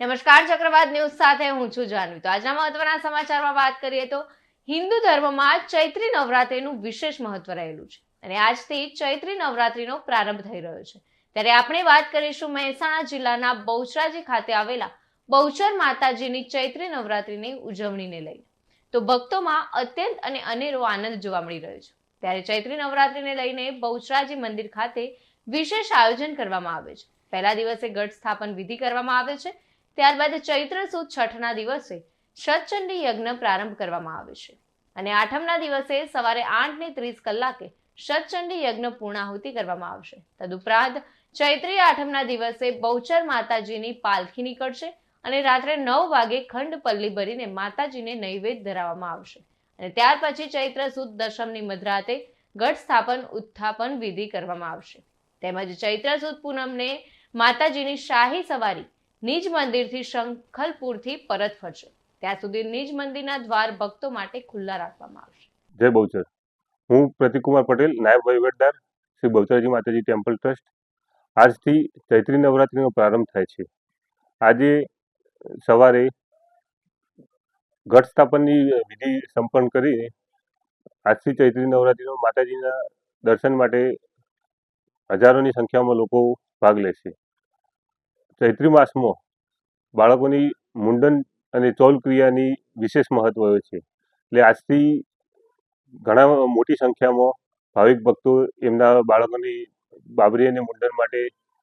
નમસ્કાર, ચક્રવાત ન્યૂઝ સાથે હું છું જાનવી. તો આજના મહત્વના સમાચારમાં વાત કરીએ તો હિન્દુ ધર્મમાં ચૈત્રી નવરાત્રિનું વિશેષ મહત્વ રહેલું છે અને આજથી ચૈત્રી નવરાત્રિનો પ્રારંભ થઈ રહ્યો છે. ત્યારે આપણે વાત કરીશું મહેસાણા જિલ્લાના બહુચરાજી ખાતે આવેલા બહુચર માતાજીની ચૈત્રી નવરાત્રિની ઉજવણીને લઈને. તો ભક્તોમાં અત્યંત અને અનેરો આનંદ જોવા મળી રહ્યો છે. ત્યારે ચૈત્રી નવરાત્રિને લઈને બહુચરાજી મંદિર ખાતે વિશેષ આયોજન કરવામાં આવે છે. પહેલા દિવસે ગઢ સ્થાપન વિધિ કરવામાં આવે છે. ત્યારબાદ ચૈત્ર સુદ છઠના દિવસે શતચંડી યજ્ઞ પ્રારંભ કરવામાં આવે છે. અને આઠમના દિવસે સવારે આઠ ને ત્રીસ કલાકે શતચંડી યજ્ઞ પૂર્ણાહુતિ કરવામાં આવશે. તદુપરાંત ચૈત્રી આઠમના દિવસે બહુચર માતાજીની પાલખી નીકળશે અને રાત્રે નવ વાગે ખંડ પલ્લી ભરીને માતાજીને નૈવેદ્ય ધરાવવામાં આવશે. અને ત્યાર પછી ચૈત્ર સુદ દશમની મધરાતે ગઢ સ્થાપન, ઉત્થાપન વિધિ કરવામાં આવશે. તેમજ ચૈત્ર સુદ પૂનમને માતાજીની શાહી સવારી નિજ મંદિરથી શંખલપુરથી પરત ફરશે. ત્યાં સુધી નિજ મંદિરના દ્વાર ભક્તો માટે ખુલ્લા રાખવામાં આવશે. જય બહુચર. હું પ્રતિકુમાર પટેલ, નાયબ વહીવટદાર શ્રી બહુચરજી માતાજી ટેમ્પલ ટ્રસ્ટ. આજથી ચૈત્રી નવરાત્રિનો પ્રારંભ થાય છે. આજે સવારે ઘટ સ્થાપનની વિધિ સંપન્ન કરી આજથી ચૈત્રી નવરાત્રિનો માતાજીના દર્શન માટે હજારોની સંખ્યામાં લોકો ભાગ લે છે. ચૈત્રી માસમાં બાળકોની મુંડન અને ચૌલ ક્રિયાની વિશેષ મહત્વ હોય છે. એટલે આજથી ઘણા મોટી સંખ્યામાં ભાવિક ભક્તો એમના બાળકોની બાબરી અને મુંડન માટે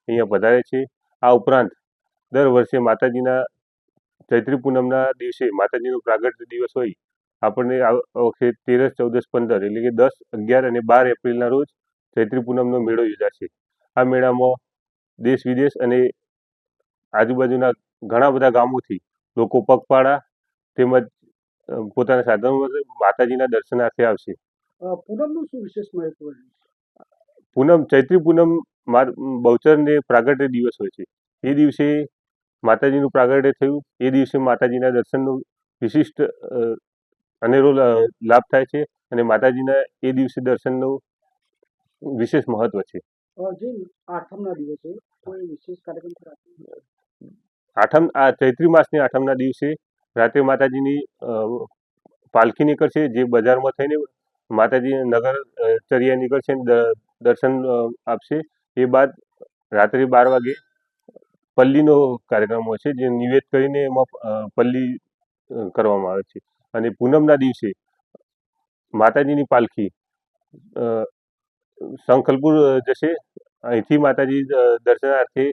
અહીંયા પધારે છે. આ ઉપરાંત દર વર્ષે માતાજીના ચૈત્રી પૂનમના દિવસે માતાજીનો પ્રાગટ્ય દિવસ હોય, આપણને આ વખતે તેરસ, ચૌદસ, પંદર એટલે કે દસ, અગિયાર અને બાર એપ્રિલના રોજ ચૈત્રી પૂનમનો મેળો યોજાશે. આ મેળામાં દેશ વિદેશ અને આજુબાજુના ઘણા બધા ગામોથી લોકો પગપાળા તેમજ પોતાના સાધનો માતાજીના દર્શનાર્થે આવશે. પૂનમનું શું વિશેષ મહત્વ પૂનમ ચૈત્રી પૂનમ બહુચરને પ્રાગટ્ય દિવસ હોય છે. એ દિવસે માતાજીનું પ્રાગટ્ય થયું. એ દિવસે માતાજીના દર્શનનો વિશિષ્ટ અનેરો લાભ થાય છે અને માતાજીના એ દિવસે દર્શનનો વિશેષ મહત્વ છે. જે આઠમના દિવસે કોઈ વિશેષ કાર્યક્રમ કરાશે આઠમ આ ચૈત્રી માસની આઠમના દિવસે રાત્રે માતાજીની પાલખી નીકળશે જે બજારમાં થઈને માતાજી નગર ચર્યા નીકળશે દર્શન આપશે. એ બાદ રાત્રે બાર વાગે પલ્લીનો કાર્યક્રમ હોય છે જે નિવેદ કરીને એમાં પલ્લી કરવામાં આવે છે. અને પૂનમના દિવસે માતાજીની પાલખી અ, શંખલપુર જશે. અહીંથી માતાજી દર્શનાર્થે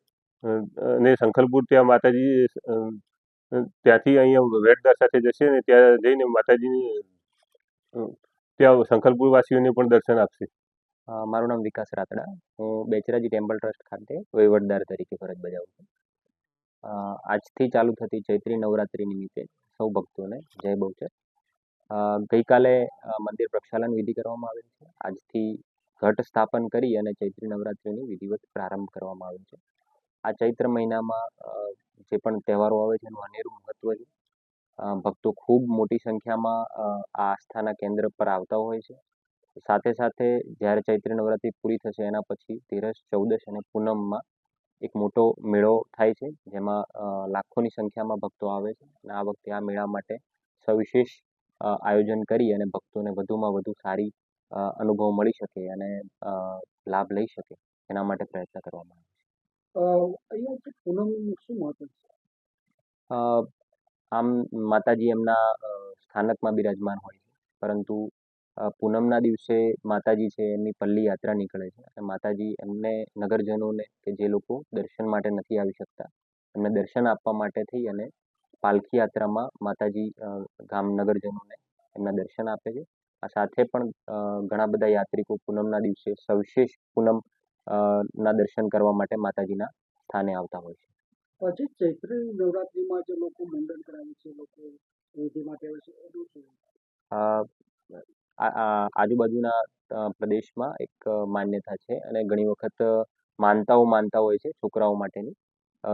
અને શંખલપુર ત્યાં માતાજી ત્યાંથી અહીંયા વેટદાર સાથે જશે અને ત્યાં જઈને માતાજીની ત્યાં શંખલપુર વાસીઓને પણ દર્શન આપશે. મારું નામ વિકાસ રાતડા. હું બેચરાજી ટેમ્પલ ટ્રસ્ટ ખાતે વહીવટદાર તરીકે ફરજ બજાવું છું. આજથી ચાલુ થતી ચૈત્રી નવરાત્રિ નિમિત્તે સૌ ભક્તોને જય બહુ છે. ગઈકાલે મંદિર પ્રક્ષાલન વિધિ કરવામાં આવેલ છે. આજથી ઘટ સ્થાપન કરી અને ચૈત્રી નવરાત્રિની વિધિવત પ્રારંભ કરવામાં આવ્યો છે. આ ચૈત્ર મહિનામાં જે પણ તહેવારો આવે છે એનું અનેરું મહત્વ છે. ભક્તો ખૂબ મોટી સંખ્યામાં આ આસ્થાના કેન્દ્ર પર આવતા હોય છે. સાથે સાથે જ્યારે ચૈત્ર નવરાત્રિ પૂરી થશે એના પછી તેરસ ચૌદશ અને પૂનમમાં એક મોટો મેળો થાય છે, જેમાં લાખોની સંખ્યામાં ભક્તો આવે છે. અને આ વખતે આ મેળા માટે સવિશેષ આયોજન કરી અને ભક્તોને વધુમાં વધુ સારી અનુભવ મળી શકે અને લાભ લઈ શકે એના માટે પ્રયત્ન કરવામાં આવે છે. આમ માતાજી એમના સ્થાનકમાં બિરાજમાન હોય છે. પરંતુ અ, પૂનમના દિવસે માતાજી છે એમની પલ્લી યાત્રા નીકળે છે. અને માતાજી એમને નગરજનોને કે જે લોકો દર્શન માટે નથી આવી શકતા એમને દર્શન આપવા માટે થઈ અને પાલખી યાત્રામાં માતાજી ગામ નગરજનોને એમના દર્શન આપે છે. આ સાથે પણ ઘણા બધા યાત્રિકો પૂનમના દિવસે સવિશેષ પૂનમ ના દર્શન કરવા માટે માતાજીના સ્થાને આવતા હોય છે. પછી ચૈત્ર નવરાત્રિમાં જે લોકો મુંડન કરાવે છે લોકો વિધિ માટે આવે છે એનું શું અ, આ- આ આજુબાજુના પ્રદેશમાં એક માન્યતા છે અને ઘણી વખત માનતાઓ માનતા હોય છે છોકરાઓ માટેની.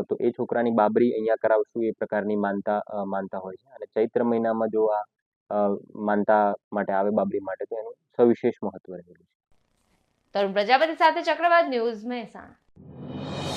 તો એ છોકરાની બાબરી અહીંયા કરાવશું એ પ્રકારની માનતા માનતા હોય છે. અને ચૈત્ર મહિનામાં જો આ માનતા માટે આવે બાબરી માટે તો એનું સવિશેષ મહત્વ રહેલું છે. તરુણ પ્રજાપતિ સાથે ચક્રવાત ન્યૂઝ મહેસાણા